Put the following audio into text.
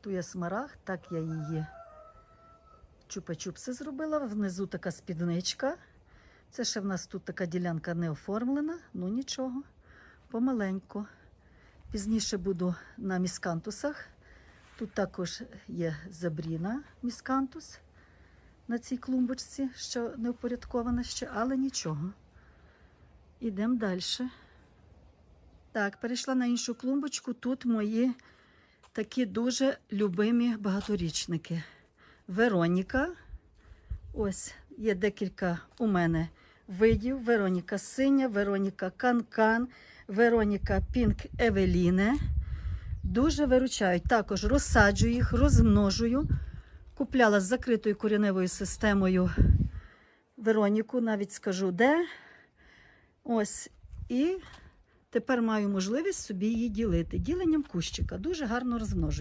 Ту є смарагд, так я її чупа-чупси зробила. Внизу така спідничка. Це ще в нас тут така ділянка не оформлена, ну нічого, помаленьку. Пізніше буду на міскантусах. Тут також є забріна міскантус на цій клумбочці, що не впорядкована ще, але нічого. Ідемо далі. Так, перейшла на іншу клумбочку. Тут мої такі дуже любимі багаторічники. Вероніка. Ось є декілька у мене видів. Вероніка синя, Вероніка Канкан, Вероніка Пінк Евеліне. Дуже виручають. Також розсаджую їх, розмножую. Купляла з закритою кореневою системою Вероніку, навіть скажу де. Ось. І тепер маю можливість собі її ділити. Діленням кущика. Дуже гарно розмножую.